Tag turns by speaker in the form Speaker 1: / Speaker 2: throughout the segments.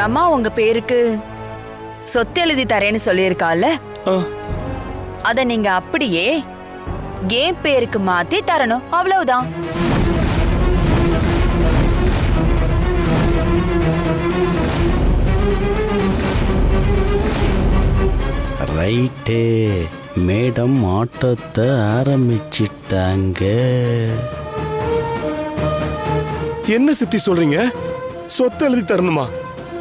Speaker 1: ரமா உங்க பேருக்கு சொத்து எழுதி தரேன்னு சொல்லியிருக்கால? அத நீங்க அப்படியே என் பேருக்கு மாத்தி தரணும். அவ்வளவுதான்.
Speaker 2: ரைட்டே. மேடம் ஆட்டத்தை ஆரம்பிச்சிட்டாங்க.
Speaker 3: என்ன சித்தி சொல்றீங்க? சொத்து எழுதி தரணுமா?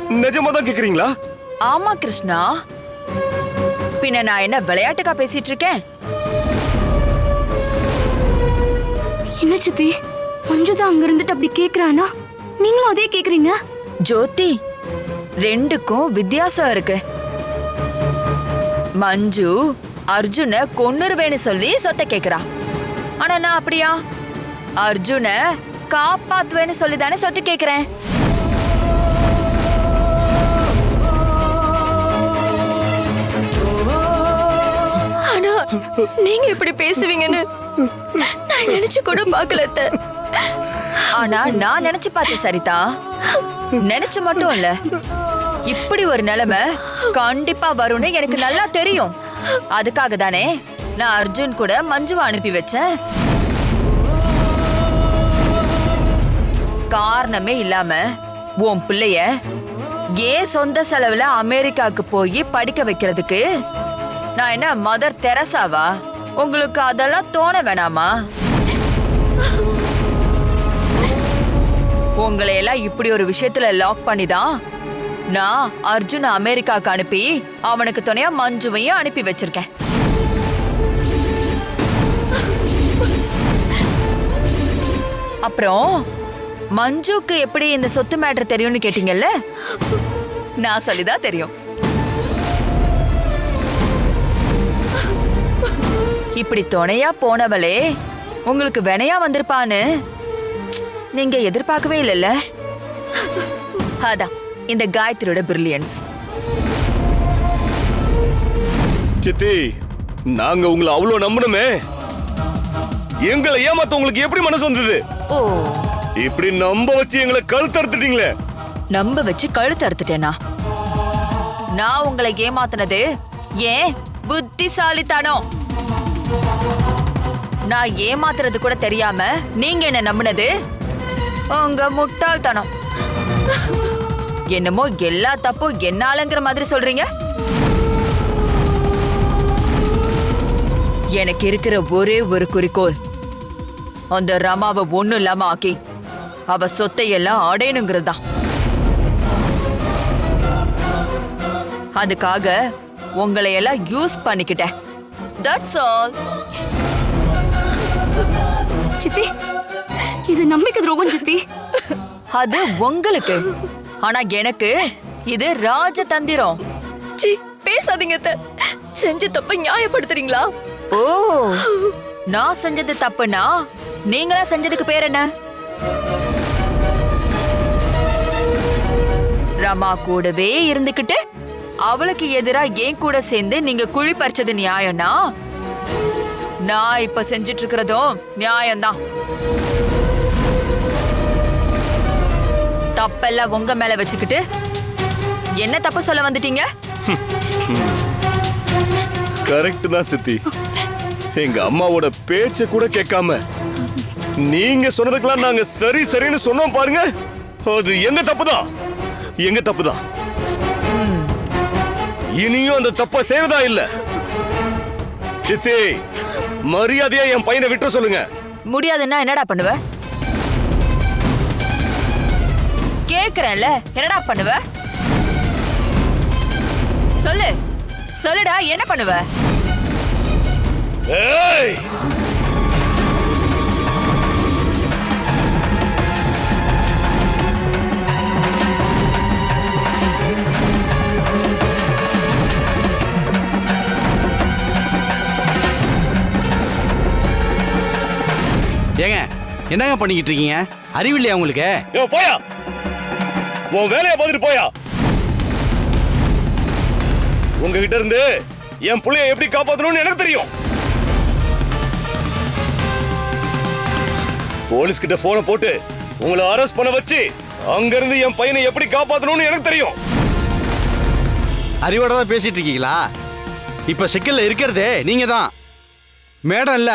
Speaker 3: நிஜமா தான் கேக்குறீங்களா?
Speaker 1: ஆமா கிருஷ்ணா. பின்ன நான் என்ன விளையாட்டுக்கா பேசிட்டு இருக்கேன்?
Speaker 4: என்ன சித்தி? மஞ்சு தான் அங்க இருந்துட்டு அப்படி கேக்குறானா? நீங்களும் அதே கேக்குறீங்க?
Speaker 1: ஜோதி ரெண்டுக்கும் வித்தியாசம் இருக்கு. மஞ்சு அர்ஜுன கொன்னுருவேன்னு சொல்லி சொத்தை கேக்குறா. ஆனா நான் அப்படியா? அர்ஜுன காப்பாத்துவேன்னு சொல்லி தானே சொத்து கேக்குறேன்.
Speaker 4: நீங்க இப்படி பேசுவீங்கன்னு நான் நினைச்சு கூட பார்க்கல
Speaker 1: ஆனா நான் நினைச்சு பார்த்தேன் சரிதா. நினைச்சு மட்டும் இல்ல. இப்படி ஒரு நிலைமை கண்டிப்பா வரும்னு எனக்கு நல்லா தெரியும். அதுக்காக தானே நான் அர்ஜுன் கூட மஞ்சுவை அனுப்பி வச்சேன். காரணமே இல்லாம உன் பிள்ளைய ஏன் சொந்த செலவுல அமெரிக்காவுக்கு போய் படிக்க வைக்கிறதுக்கு நான் என்ன மதர் தெரசாவா? உங்களுக்கு அதெல்லாம் தோண வேணாமா? உங்களை எல்லாம் இப்படி ஒரு விஷயத்துல லாக் பண்ணி தான் நான் அர்ஜுன் அமெரிக்காக்கு அனுப்பி அவனுக்கு துணையா மஞ்சுவையும் அனுப்பி வச்சிருக்கேன். அப்புறம் மஞ்சுக்கு எப்படி இந்த சொத்து மேட்டர் தெரியும்னு கேட்டீங்கல்ல? நான் சொல்லிதான் தெரியும். இப்படி துணையா போனவளே உங்களுக்கு வினையா வந்திருப்பான்னு நீங்க எதிர்பார்க்கவே இல்லைல்ல? அதான் இந்த காயத்ரியோட பிரில்லியன்ஸ்
Speaker 3: சித்தி நாங்க உங்களை அவ்வளவு நம்பணுமே? எங்களை ஏமாத்த உங்களுக்கு எப்படி மனசு வந்தது?
Speaker 1: ஓ.
Speaker 3: இப்படி நம்ப வச்சு எங்களை கழுத்தறுத்துட்டீங்களே
Speaker 1: நம்ப வச்சு கழுத்து அறுத்துட்டேனா? நான் உங்களை ஏமாத்தினது ஏன் புத்திசாலித்தனம்? நான் ஏமாத்துறது கூட தெரியாம நீங்க என்ன நம்பினது? உங்க முட்டாள்தனம். என்னமோ எல்லா தப்பும் என்னாலங்கிற மாதிரி சொல்றீங்க? எனக்கு இருக்கிற ஒரே ஒரு குறிக்கோள். அந்த ரமாவை ஒன்றும் இல்லாம ஆக்கி அவ சொத்தையெல்லாம் அடையணுங்கிறது தான். அதுக்காக உங்களை எல்லாம் யூஸ் பண்ணிக்கிட்டேன். தட்ஸ் ஆல்
Speaker 4: சித்தி இது நம்பிக்கை துரோகம் சித்தி.
Speaker 1: அது உங்களுக்கு. ஆனா எனக்கு இது ராஜதந்திரம்.
Speaker 4: சி பேசாதீங்க. செஞ்ச தப்ப நியாயப்படுத்துறீங்களா?
Speaker 1: ஓ நான் செஞ்சது தப்புனா நீங்களா செஞ்சதுக்கு பேர் என்ன? ரமா கூடவே இருந்துகிட்டு அவளுக்கு எதிரா என் கூட சேர்ந்து நீங்க குழி பறிச்சது நியாயம்னா? நான் இப்ப செஞ்சிட்டு இருக்கிறதும் நியாயம்தான். தப்பெல்லாம் உங்க மேல வச்சுக்கிட்டு என்ன தப்பு சொல்ல வந்துட்டீங்க?
Speaker 3: கரெக்ட் தான் சித்தி. எங்க அம்மாவோட பேச்ச கூட கேட்காம. நீங்க சொன்னதுக்கெல்லாம் நாங்க சரி சரின்னு சொன்னோம் பாருங்க. அது எங்க தப்புதான்? எங்க தப்புதான்? இனியும் அந்த தப்ப செய்யறதா இல்ல? சித்தி மரியாதையா என் பையனை விட்டுற சொல்லுங்க.
Speaker 1: முடியாதுன்னா என்னடா பண்ணுவ? கேக்குறேன்ல என்னடா பண்ணுவ? சொல்லு சொல்லுடா என்ன பண்ணுவ?
Speaker 3: ஏய்!
Speaker 2: ஏங்க என்னங்க பண்ணிக்கிட்டு இருக்கீங்க? அறிவில்லையா உங்களுக்கு?
Speaker 3: யோ போயா. உன் வேலையை பார்த்துட்டு போயா. உங்ககிட்ட இருந்து என் புள்ளைய எப்படி காப்பாத்தணும்னு எனக்கு தெரியும். போலீஸ் கிட்ட போனை போட்டு உங்களை அரெஸ்ட் பண்ண வச்சு அங்கிருந்து என் பையனை எப்படி காப்பாத்தணும்னு எனக்கு தெரியும்.
Speaker 2: அறிவோட தான் பேசிட்டு இருக்கீங்களா? இப்ப சிக்கல்ல இருக்கிறதே நீங்க தான் மேடம் இல்ல.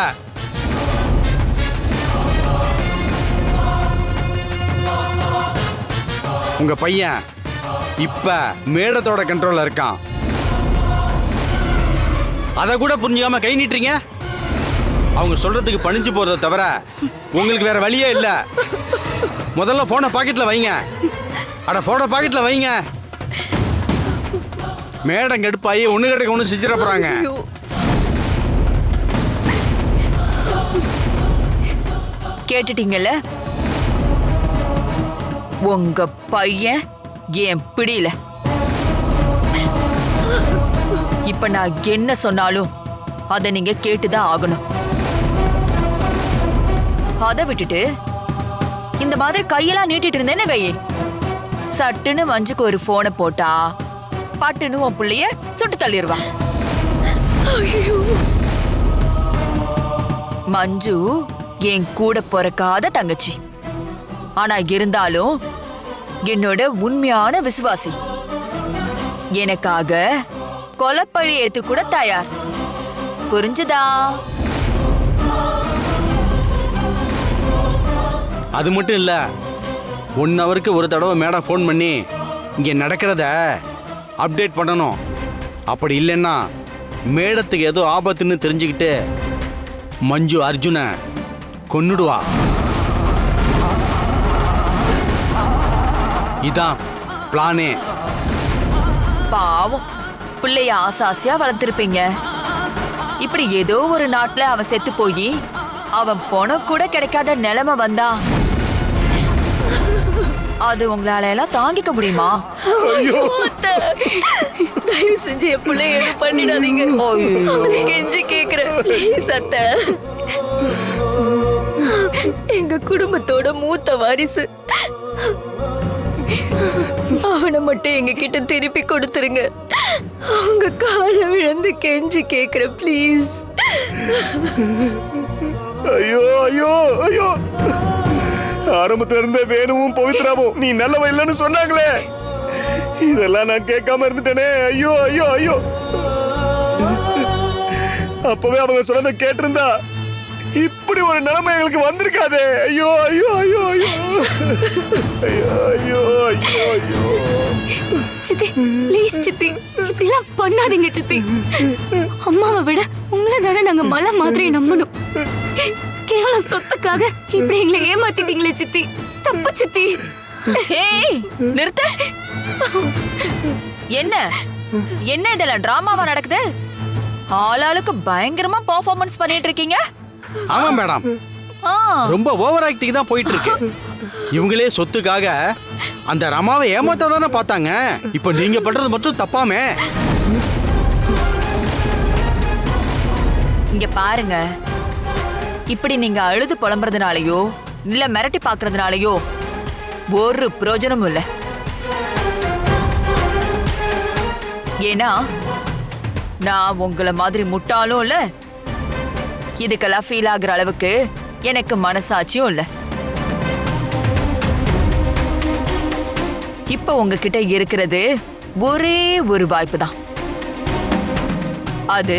Speaker 2: உங்க பையன் இப்ப மேடத்தோட கண்ட்ரோல்ல இருக்கான். அதை கூட புரிஞ்சுக்காம கை நீட்டுறீங்க? அவங்க சொல்றதுக்கு பணிஞ்சு போறதை தவிர உங்களுக்கு வேற வழியே இல்ல. முதல்ல போனை பாக்கெட்ல வைங்க. அட போனை பாக்கெட்ல வைங்க. மேடம் கெடுப்பாயி ஒண்ணு கிடைக்க ஒண்ணு செஞ்சிட போறாங்க.
Speaker 1: கேட்டுட்டீங்கல்ல? உங்க பையன்? என் பிடியில? இப்ப நான் என்ன சொன்னாலும் அதை நீங்க கேட்டுதான் ஆகணும். அதை விட்டுட்டு இந்த மாதிரி கையெல்லாம் நீட்டிட்டு இருந்தேன்னு வையே? சட்டுன்னு மஞ்சுக்கு ஒரு போனை போட்டா பட்டுன்னு உன் பிள்ளைய சுட்டு தள்ளிடுவான் மஞ்சு என் கூட பிறக்காத தங்கச்சி. ஆனா இருந்தாலும் என்னோட உண்மையான விசுவாசி. எனக்காக கொலப்பழி ஏத்து கூட தயார். புரிஞ்சுதா?
Speaker 2: அது மட்டும் இல்ல ஒன் ஹவருக்கு ஒரு தடவை மேடம் ஃபோன் பண்ணி இங்க நடக்கிறத அப்டேட் பண்ணணும். அப்படி இல்லைன்னா மேடத்துக்கு ஏதோ ஆபத்துன்னு தெரிஞ்சுக்கிட்டு மஞ்சு அர்ஜுனை கொன்னுடுவா. இதான் பிளானே
Speaker 1: பாவம். பிள்ளைய ஆசாசியா வளர்த்திருப்பீங்க. இப்படி ஏதோ ஒரு நாட்டுல அவன் செத்து போய் அவன் பணம் கூட கிடைக்காத நிலைமை வந்தா அது உங்களால எல்லாம் தாங்கிக்க முடியுமா?
Speaker 4: தயவு செஞ்சு என் பிள்ளைய எதுவும் பண்ணிடாதீங்க. கெஞ்சி கேக்குறேன். அத்தை. எங்க குடும்பத்தோட மூத்த வாரிசு. அவனை மட்டும் எங்க கிட்ட திருப்பி கொடுத்துருங்க. அவங்க கால விழுந்து கெஞ்சி கேக்குற ப்ளீஸ்
Speaker 3: ஐயோ ஐயோ ஐயோ. ஆரம்பத்துல இருந்தே வேணுவும் பவித்ராவும் நீ நல்லவ இல்லைன்னு சொன்னாங்களே. இதெல்லாம் நான் கேட்காம இருந்துட்டேனே. ஐயோ ஐயோ ஐயோ. அப்பவே அவங்க சொன்னதை கேட்டிருந்தா இப்படி ஒரு நிலைமை எங்களுக்கு வந்திருக்காதே. ஐயோ ஐயோ ஐயோ ஐயோ. ஐயோ ஐயோ ஐயோ ஐயோ.
Speaker 5: சித்தி ப்ளீஸ் சித்தி. இப்படிலாம் பண்ணாதீங்க சித்தி. அம்மாவை விட உங்களை தானே நாங்க மலை மாதிரி நம்பணும். கேவலம் சொத்துக்காக இப்படி எங்களை ஏமாத்திட்டீங்களே சித்தி. தப்பு சித்தி.
Speaker 1: ஏய் நிறுத்த. என்ன? என்ன இதெல்லாம் டிராமாவா நடக்குது? ஆளாளுக்கு பயங்கரமா பெர்ஃபார்மன்ஸ் பண்ணிட்டு இருக்கீங்க.
Speaker 2: ஆமா மேடம்.
Speaker 1: ஆ.
Speaker 2: ரொம்ப ஓவர் ஆக்டிங் தான் போயிட்டு இருக்கு இவங்களே சொத்துக்காக அந்த ரமாவை ஏமாத்த தானே பார்த்தாங்க. இப்போ நீங்க பண்றது மட்டும் தப்பாமே.
Speaker 1: இங்க பாருங்க. இப்படி நீங்க அழுது புலம்புறதுனாலயோ இல்ல மிரட்டி பாக்குறதுனாலயோ ஒரு பிரயோஜனமும் இல்ல. ஏன்னா நான் உங்களை மாதிரி முட்டாளும் இல்ல. இதுக்கெல்லாம் ஃபீல் ஆகுற அளவுக்கு எனக்கு மனசாட்சியும் இல்லை. இப்ப உங்ககிட்ட இருக்கிறது ஒரே ஒரு வாய்ப்பு தான். அது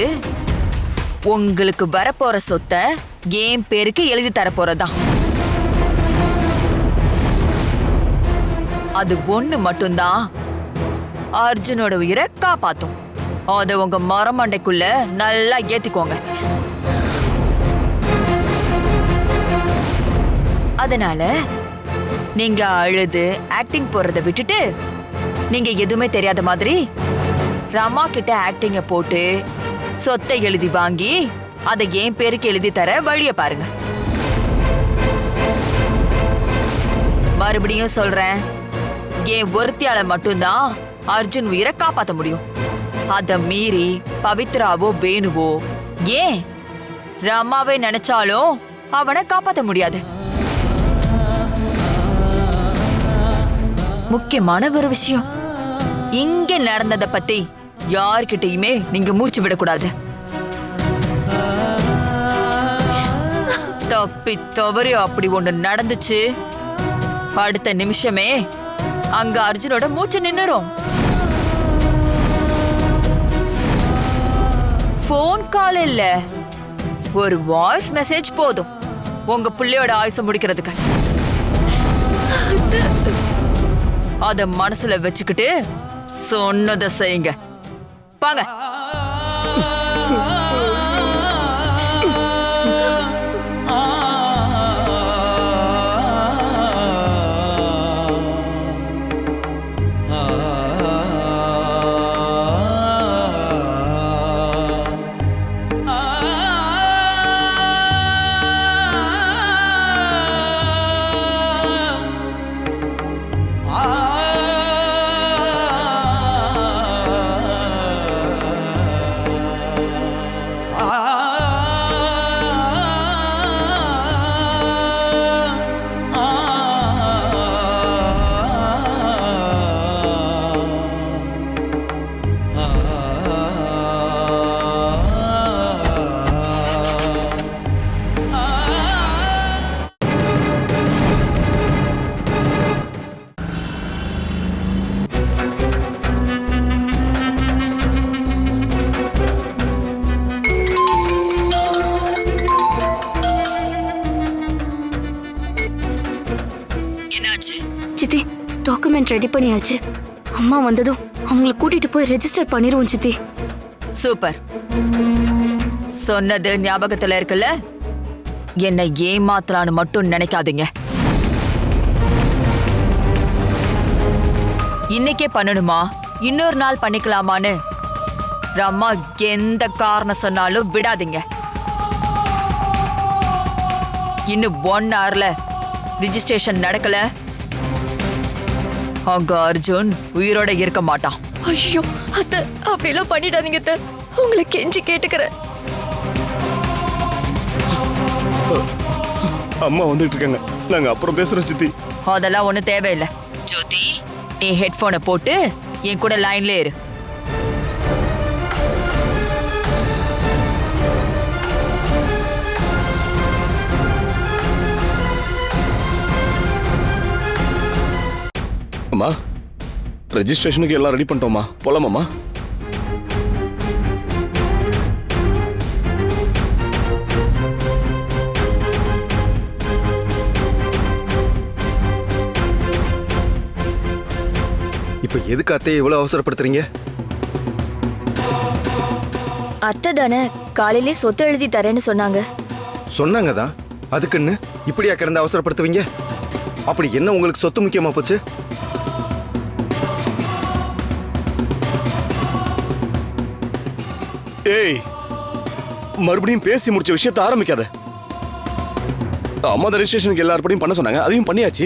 Speaker 1: உங்களுக்கு வரப்போற சொத்தை என் பேருக்கு எழுதி தரப்போறதுதான் அது ஒண்ணு மட்டும்தான் அர்ஜுனோட உயிரை காப்பாத்தும். அதை உங்க மரமண்டைக்குள்ள நல்லா ஏத்திக்கோங்க. அதனால நீங்க அழுது ஆக்டிங் போறத விட்டுட்டு நீங்க எதுவுமே தெரியாத மாதிரி ரமா கிட்ட ஆக்டிங்க போட்டு சொத்தை எழுதி வாங்கி அதை என் பேருக்கு எழுதி தர வழிய பாருங்க. மறுபடியும் சொல்றேன் என் ஒருத்தியால மட்டும்தான் அர்ஜுன் உயிரை காப்பாத்த முடியும். அத மீறி பவித்ராவோ வேணுவோ ஏன் ரமாவே நினைச்சாலும் அவனை காப்பாத்த முடியாது. முக்கியமான ஒரு விஷயம். இங்க நடந்தத பத்தி யார்கிட்டயுமே நீங்க மூச்சு விடக்கூடாது. தப்பி தவறி அப்படி ஒண்ணு நடந்துச்சு. அடுத்த நிமிஷமே அங்க அர்ஜுனோட மூச்சு நின்னுரும். ஃபோன் கால் இல்ல. ஒரு வாய்ஸ் மெசேஜ் போதும். உங்க பிள்ளையோட ஆயுசம் முடிக்கிறதுக்கு. அத மனசுல வச்சுக்கிட்டு சொன்னதை செய்யுங்க. பாங்க
Speaker 5: டாக்குமெண்ட் ரெடி பண்ணியாச்சு. அம்மா வந்ததும் அவங்கள கூட்டிட்டு போய் ரெஜிஸ்டர் பண்ணிருவோம் சித்தி.
Speaker 1: சூப்பர். சொன்னது ஞாபகத்துல இருக்குல்ல? என்னை ஏமாத்தலான்னு மட்டும் நினைக்காதீங்க. இன்னைக்கே பண்ணணுமா? இன்னொரு நாள் பண்ணிக்கலாமான்னு? ரம்மா எந்த காரணம் சொன்னாலும் விடாதீங்க. இன்னும் ஒன் ஹவர்ல ரிஜிஸ்ட்ரேஷன் நடக்கல. அங்க அர்ஜுன் உயிரோட இருக்க மாட்டான்.
Speaker 4: ஐயோ அத்தை அப்படிலாம் பண்ணிடாதீங்க அத்தை. உங்களை கெஞ்சி கேட்டுக்கிறேன்.
Speaker 3: அம்மா வந்துட்டு இருக்காங்க. நாங்க அப்புறம் பேசுறோம் சித்தி.
Speaker 1: அதெல்லாம் ஒண்ணும் தேவையில்லை. ஜோதி நீ ஹெட்போனை போட்டு என் கூட லைன்ல இரு.
Speaker 3: அம்மா ரெஜிஸ்ட்ரேஷனுக்கு எல்லாம் ரெடி பண்ணிட்டோமா போலாமாம்மா?
Speaker 6: இப்ப எதுக்கு அத்தையை இவ்வளவு அவசரப்படுத்துறீங்க?
Speaker 4: அத்தை தானே காலையிலே சொத்து எழுதி தரேன்னு சொன்னாங்க.
Speaker 6: சொன்னாங்க தான் அதுக்குன்னு இப்படியா கிடந்து அவசரப்படுத்துவீங்க? அப்படி என்ன உங்களுக்கு சொத்து முக்கியமா போச்சு?
Speaker 3: ஏய் மறுபடியும் பேசி முடிச்ச விஷயத்த ஆரம்பிக்காத. அம்மா ரெஜிஸ்ட்ரேஷனுக்கு எல்லாருப்படியும் பண்ண சொன்னாங்க அதையும் பண்ணியாச்சு.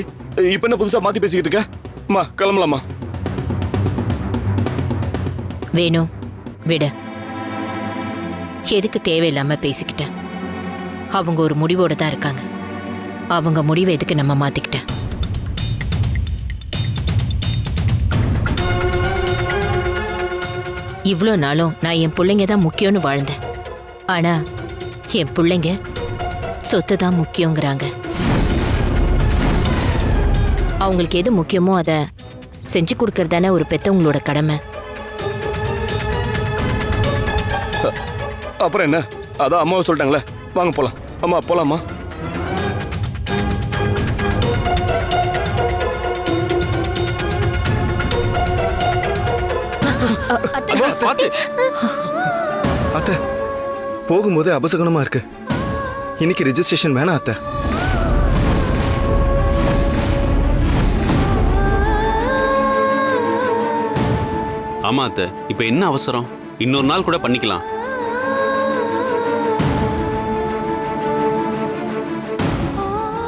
Speaker 3: இப்போ என்ன புதுசாக மாற்றி பேசிக்கிட்டு இருக்க? அம்மா கிளம்பலாமா
Speaker 7: வேணும் விட. எதுக்கு தேவையில்லாம பேசிக்கிட்டேன் அவங்க ஒரு முடிவோட தான் இருக்காங்க. அவங்க முடிவை எதுக்கு நம்ம மாத்திக்கிட்டேன் இவ்வளோ நாளும் நான் என் பிள்ளைங்க தான் முக்கியம்னு வாழ்ந்தேன். ஆனா என் பிள்ளைங்க சொத்து தான் முக்கியங்கிறாங்க அவங்களுக்கு எது முக்கியமோ அதை செஞ்சு கொடுக்கறது தானே ஒரு பெத்தவங்களோட கடமை.
Speaker 3: அப்புறம் என்ன? அதான் அம்மாவை சொல்லிட்டாங்களே. வாங்க போலாம். அம்மா போலாமா?
Speaker 6: அத்தை போகும்போது அபசகுணமா இருக்கு. இன்னைக்கு ரெஜிஸ்ட்ரேஷன் வேணாம் அத்தை.
Speaker 8: ஆமா அத்தை. இப்ப என்ன அவசரம்? இன்னொரு நாள் கூட பண்ணிக்கலாம்.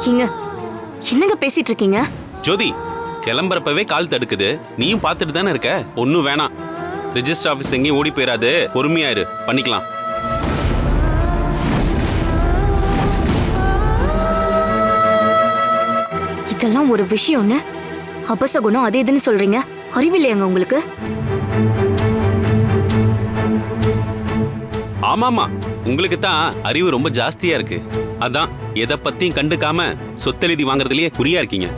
Speaker 5: ஏங்க என்னங்க பேசிட்டு இருக்கீங்க?
Speaker 8: ஜோதி கிளம்புறப்பவே கால் தடுக்குது. நீயும் பார்த்துட்டு தானே இருக்க? ஒன்றும் வேணாம். ரெஜிஸ்டர் ஆஃபீஸ் எங்கேயும் ஓடி போயிடாது பொறுமையா இரு. பண்ணிக்கலாம்.
Speaker 5: இதெல்லாம் ஒரு விஷயம்னு அபசகுணம் அது இதுன்னு சொல்றீங்க. அறிவில்லையாங்க உங்களுக்கு?
Speaker 8: ஆமாமா. உங்களுக்கு தான் அறிவு ரொம்ப ஜாஸ்தியா இருக்கு. அதான் எதை பத்தியும் கண்டுக்காம சொத்தெழுதி வாங்குறதுலயே குறியா இருக்கீங்க.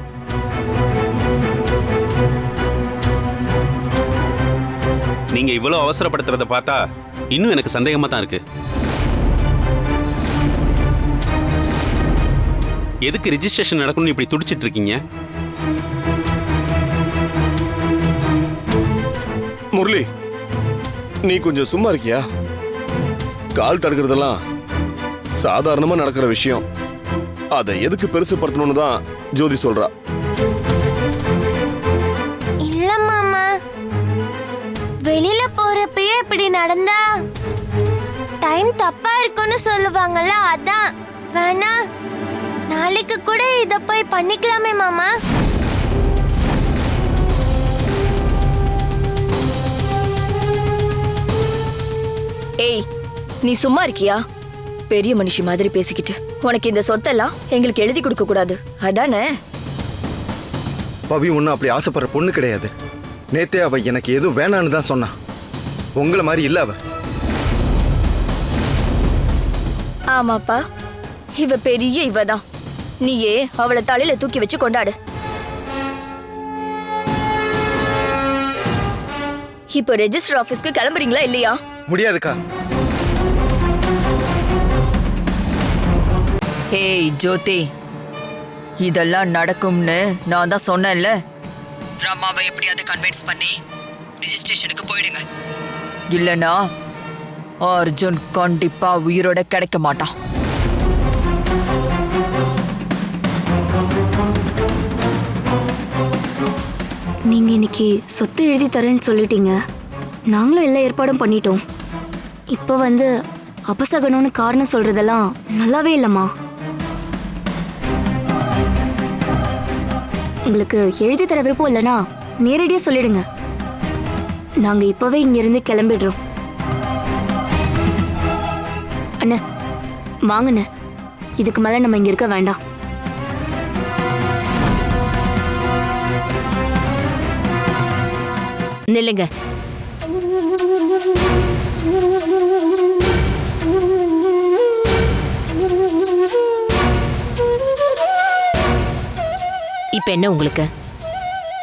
Speaker 8: நீங்க இவ்வளவு அவசரப்படுத்துறத பார்த்தா இன்னும் எனக்கு சந்தேகமா தான் இருக்கு. எதுக்கு ரிஜிஸ்ட்ரேஷன் நடக்கணும்னு இப்படி துடிச்சிட்டு இருக்கீங்க?
Speaker 3: முரளி நீ கொஞ்சம் சும்மா இருக்கியா? கால் தடுக்கிறதெல்லாம் சாதாரணமா நடக்கிற விஷயம். அதை எதுக்கு பெருசுப்படுத்தணும்னு தான் ஜோதி சொல்றா.
Speaker 9: இப்படி நடந்தா டைம் தப்பா இருக்குன்னு சொல்லுவாங்கல்ல அதான். வேணா நாளைக்கு கூட இத போய் பண்ணிக்கலாமே மாமா.
Speaker 4: ஏய் நீ சும்மா இருக்கியா? பெரிய மனுஷி மாதிரி பேசிக்கிட்டு. உனக்கு இந்த சொத்தெல்லாம் எங்களுக்கு எழுதி கொடுக்க கூடாது. அதானே?
Speaker 6: பவி ஒன்றும் அப்படி ஆசைப்படுற பொண்ணு கிடையாது. நேத்தே அவ எனக்கு எதுவும் வேணான்னு தான் சொன்னா. உங்களை மாதிரி இல்ல அவ.
Speaker 4: ஆமாப்பா. இவ பெரிய இவ தான் நீயே அவளை தலையில தூக்கி வச்சு கொண்டாடு. இப்போ ரெஜிஸ்டர் ஆபீஸ்க்கு கிளம்புறீங்களா இல்லையா?
Speaker 6: முடியாதுக்கா.
Speaker 1: ஹேய் ஜோதி. இதெல்லாம் நடக்கும்னு நான் தான் சொன்னேன்ல. ரமாவை எப்படியாவது கன்வின்ஸ் பண்ணி ரிஜிஸ்ட்ரேஷனுக்கு போயிடுங்க. இல்லனா அர்ஜுன் கண்டிப்பா உயிரோட கிடைக்க மாட்டான்.
Speaker 5: நீங்க இன்னைக்கு சொத்து எழுதி தரேன்னு சொல்லிட்டீங்க. நாங்களும் எல்லா ஏற்பாடும் பண்ணிட்டோம். இப்போ வந்து அபசகனம்னு காரணம் சொல்றதெல்லாம் நல்லாவே இல்லைம்மா. உங்களுக்கு எழுதி தர விருப்பம் இல்லைனா நேரடியாக சொல்லிடுங்க. நாங்க இப்பவே இங்கிருந்து கிளம்பிடுறோம். அண்ணே வாங்கண்ண. இதுக்கு மேல நம்ம இங்க இருக்க வேண்டாம்.
Speaker 7: நில்லுங்க. இப்ப என்ன உங்களுக்கு?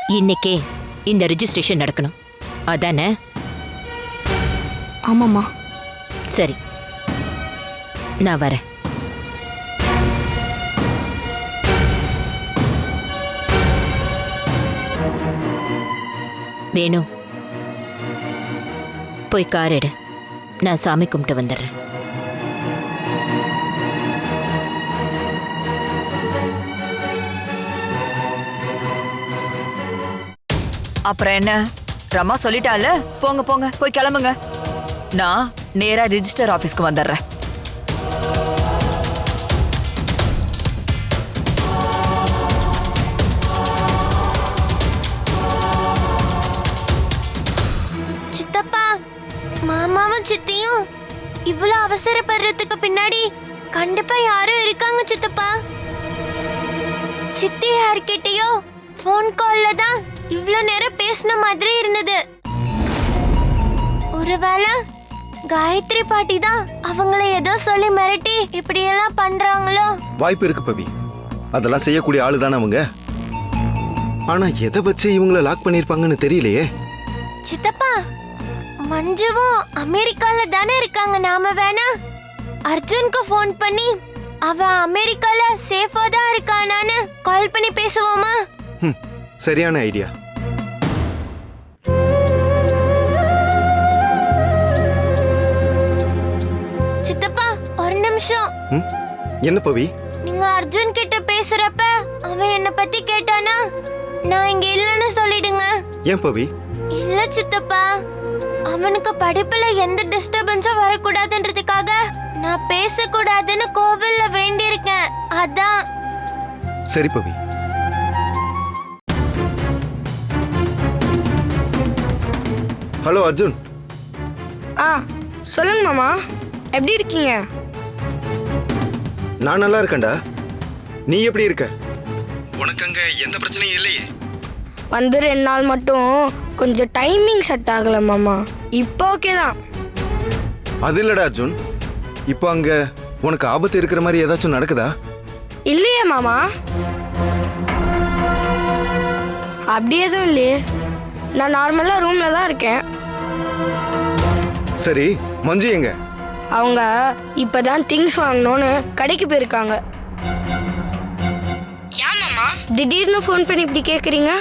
Speaker 7: இன்னைக்கே இந்த ரெஜிஸ்ட்ரேஷன் நடக்கணும். அதானே?
Speaker 5: ஆமாம்மா.
Speaker 7: சரி. நான் வரேன். வேணும் போய் கார் எடு. நான் சாமி கும்பிட்டு வந்துடுறேன்.
Speaker 1: அப்புறம் என்ன? ரமா சொல்லிட்டால? போங்க போங்க போய் கிளம்புங்க. நான் நேரா ரிஜிஸ்டர் ஆபீஸ்க்கு வந்துடுறேன்.
Speaker 9: சித்தப்பா மாமாவும் சித்தியும் இவ்வளவு அவசரப்படுறதுக்கு பின்னாடி கண்டிப்பா யாரும் இருக்காங்க சித்தப்பா. சித்தி யார்கிட்டயோ ஃபோன் கால்ல தான் இவ்ளோ நேரம் பேசின மாதிரி இருந்தது. ஒருவேளை காயத்ரி பாட்டி தான் அவங்கள ஏதோ சொல்லி மிரட்டி இப்படியெல்லாம் பண்றாங்களோ?
Speaker 6: வாய்ப்பு இருக்கு பவி. அதெல்லாம் செய்யக்கூடிய ஆளு தானே அவங்க? ஆனா எதை வச்சு இவங்கள லாக் பண்ணிருப்பாங்கன்னு தெரியலையே.
Speaker 9: சித்தப்பா மஞ்சுவும் அமெரிக்கால தானே இருக்காங்க. நாம வேணா அர்ஜுனுக்கு ஃபோன் பண்ணி அவன் அமெரிக்கால சேஃபா தான் இருக்கானான்னு கால் பண்ணி பேசுவோமா?
Speaker 6: சரியான ஐடியா
Speaker 9: நிமிஷம்.
Speaker 6: ம்? என்ன பவி?
Speaker 9: நீங்க அர்ஜுன் கிட்ட பேசுறப்ப அவன் என்ன பத்தி கேட்டானா? நான் இங்க இல்லைன்னு சொல்லிடுங்க.
Speaker 6: ஏன் பவி?
Speaker 9: இல்ல சித்தப்பா. அவனுக்கு படிப்புல எந்த டிஸ்டர்பன்ஸும் வரக்கூடாதுன்றதுக்காக நான் பேசக்கூடாதுன்னு கோவில்ல வேண்டியிருக்கேன். அதான்.
Speaker 6: சரி பவி. ஹலோ அர்ஜுன்.
Speaker 10: ஆ சொல்லுங்க மாமா. எப்படி இருக்கீங்க?
Speaker 6: நான் நல்லா இருக்கேன்டா. நீ எப்படி இருக்க? உனக்கு அங்க எந்த பிரச்சனையும் இல்லையே.
Speaker 10: வந்து ரெண்டு நாள் மட்டும் கொஞ்சம் டைமிங் செட் ஆகல மாமா. இப்போ ஓகே தான்.
Speaker 6: அது இல்லடா அர்ஜுன். இப்போ அங்க உனக்கு ஆபத்து இருக்கிற மாதிரி ஏதாச்சும் நடக்குதா?
Speaker 10: இல்லையே மாமா. அப்படி எதுவும் இல்லையே. நான் நார்மலாக ரூமில் தான் இருக்கேன்.
Speaker 6: சரி மஞ்சு எங்க?
Speaker 10: அவங்க இப்பதான் திங்ஸ் வாங்கணும்னு கடைக்கு போயிருக்காங்க. திடீர்னு ஃபோன் பண்ணி இப்படி கேக்குறீங்க?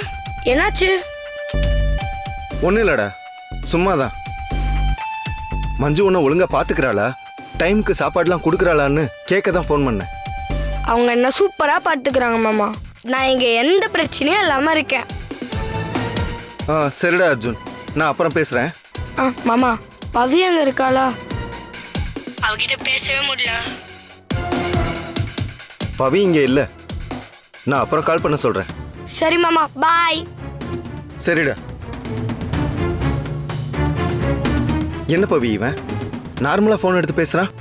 Speaker 10: என்னாச்சு?
Speaker 6: ஒன்றும் இல்லடா சும்மா தான் மஞ்சு உன்னை ஒழுங்கா பார்த்துக்கிறாளா டைமுக்கு சாப்பாடுலாம் கொடுக்குறாளான்னு கேட்க தான் ஃபோன் பண்ணேன்.
Speaker 10: அவங்க என்ன சூப்பரா பார்த்துக்கிறாங்க மாமா. நான் இங்க எந்த பிரச்சனையும் இல்லாம இருக்கேன்.
Speaker 6: ஆ சரிடா அர்ஜுன். நான் அப்புறம் பேசுகிறேன்
Speaker 10: ஆ மாமா பவி அங்க இருக்காளா? அவகிட்ட பேசவே முடியல.
Speaker 6: பவி இங்கே இல்லை. நான் அப்புறம் கால் பண்ண சொல்கிறேன்
Speaker 10: சரி மாமா பாய்
Speaker 6: சரிடா. என்ன பவி இவன்? நார்மலாக ஃபோன் எடுத்து பேசுகிறான்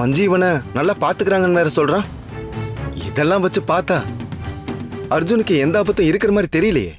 Speaker 6: மஞ்சு இவனை நல்லா பார்த்துக்கிறாங்கன்னு வேற சொல்கிறான் இதெல்லாம் வச்சு பார்த்தா அர்ஜுனுக்கு எந்த ஆபத்தும் இருக்கிற மாதிரி தெரியலையே.